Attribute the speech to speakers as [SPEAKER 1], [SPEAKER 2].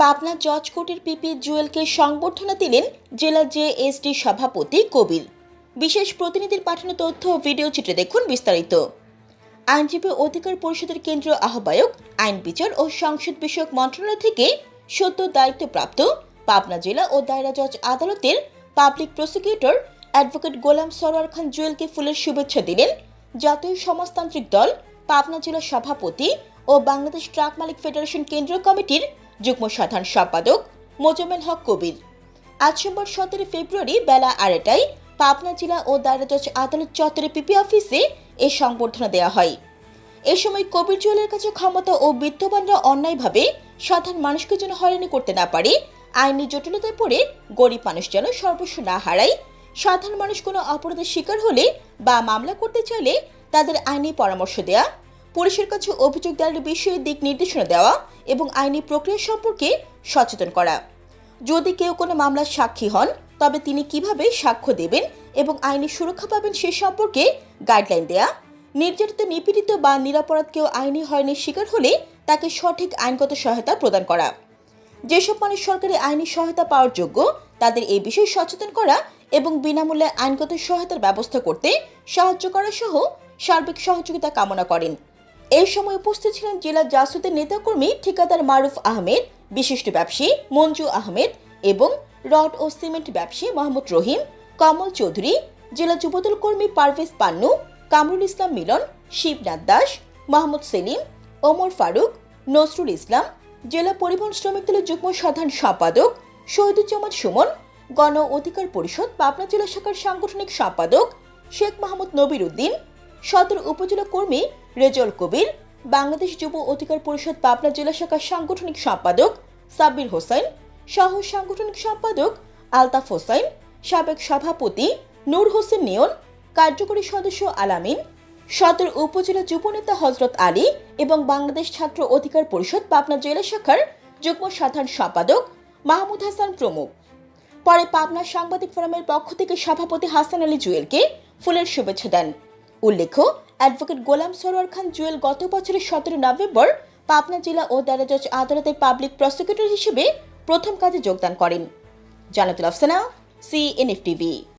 [SPEAKER 1] পাবনা জজ কোর্টের পিপি জুয়েলকে সংবর্ধনা দিলেন জেলা জেএসডি সভাপতি কবির। বিশেষ প্রতিনিধির পাঠানো তথ্য ভিডিও চিত্রে দেখুন বিস্তারিত। আইনজীবী অধিকার পরিষদের কেন্দ্রীয় আহ্বায়ক, আইন বিচার ও সংসদ বিষয়ক মন্ত্রণালয় থেকে সদ্য দায়িত্বপ্রাপ্ত পাবনা জেলা ও দায়রা জজ আদালতের public prosecutor advocate Golam Sarwar Khan জুয়েলকে ফুলের শুভেচ্ছা দিলেন জাতীয় সমাজতান্ত্রিক দল, পাবনা জেলা সভাপতি ও বাংলাদেশ ট্রাক মালিক ফেডারেশন কেন্দ্রীয় কমিটির যুগ্ম সাধারণ সম্পাদক মোজামেল হক কবির। আজ সোমবার সতেরো ফেব্রুয়ারি বেলা আড়াইটায় পাবনা জেলা ও দায়রা জজ আদালত চত্বরে পিপি অফিসে এই সংবর্ধনা দেওয়া হয়। এ সময় কবির জুয়েলের কাছে ক্ষমতা ও বিত্তবানরা অন্যায়ভাবে সাধারণ মানুষকে যেন হয়রানি করতে না পারে, আইনি জটিলতায় পড়ে গরিব মানুষ যেন সর্বস্ব না হারায়, সাধারণ মানুষ কোনো অপরাধের শিকার হলে বা মামলা করতে চাইলে তাদের আইনি পরামর্শ দেয়া পুলিশের কাছে অভিযোগ দায়ের বিষয়ে দিক নির্দেশনা দেওয়া এবং আইনি প্রক্রিয়া সম্পর্কে সচেতন করা। যদি কেউ কোনো মামলার সাক্ষী হন, তবে তিনি কীভাবে সাক্ষ্য দেবেন এবং আইনি সুরক্ষা পাবেন সে সম্পর্কে গাইডলাইন দেয়া। নির্যাতিত, নিপীড়িত বা নিরাপরাধ কেউ আইনি হয়রানির শিকার হলে তাকে সঠিক আইনগত সহায়তা প্রদান করা। যেসব মানুষ সরকারি আইনি সহায়তা পাওয়ার যোগ্য, তাদের এই বিষয়ে সচেতন করা এবং বিনামূল্যে আইনগত সহায়তার ব্যবস্থা করতে সাহায্য করা সহ সার্বিক সহযোগিতা কামনা করেন। এই সময় উপস্থিত ছিলেন জেলা জাসুদের নেতাকর্মী ঠিকাদার মারুফ আহমেদ, বিশিষ্ট ব্যবসায়ী মঞ্জু আহমেদ এবং রড ও সিমেন্ট ব্যবসায়ী মোহাম্মদ রহিম, কমল চৌধুরী, জেলা যুবদল কর্মী পারভেজ পান্নু, কামরুল ইসলাম মিলন, শিবনাথ দাস মোহাম্মদ সেলিম, ওমর ফারুক, নসরুল ইসলাম, জেলা পরিবহন শ্রমিক দলের যুগ্ম সাধারণ সম্পাদক শহীদুজ্জামান সুমন, গণ অধিকার পরিষদ পাবনা জেলা শাখার সাংগঠনিক সম্পাদক শেখ মাহমুদ নবির উদ্দিন, সদর উপজেলা কর্মী রেজল কবির, বাংলাদেশ যুব অধিকার পরিষদ পাবনা জেলা শাখার সাংগঠনিক সম্পাদক সাব্বির হোসেন সহ সাংগঠনিক সম্পাদক আলতাফ হোসেন, সাবেক সভাপতি নূর হোসেন নিয়ন, কার্যকরী সদস্য আলামিন, সদর উপজেলা যুবনেতা হজরত আলী এবং বাংলাদেশ ছাত্র অধিকার পরিষদ পাবনা জেলা শাখার যুগ্ম সাধারণ সম্পাদক মাহমুদ হাসান প্রমুখ। পরে পাবনা সাংবাদিক ফোরামের পক্ষ থেকে সভাপতি হাসান আলী জুয়েলকে ফুলের শুভেচ্ছা দেন। উল্লেখ্য অ্যাডভোকেট গোলাম সরোয়ার খান জুয়েল গত বছরের সতেরো নভেম্বর পাবনা জেলা ও দায়রা জজ আদালতের পাবলিক প্রসিকিউটর হিসেবে প্রথম কাজে যোগদান করেন। Jannatul Afsana CNF TV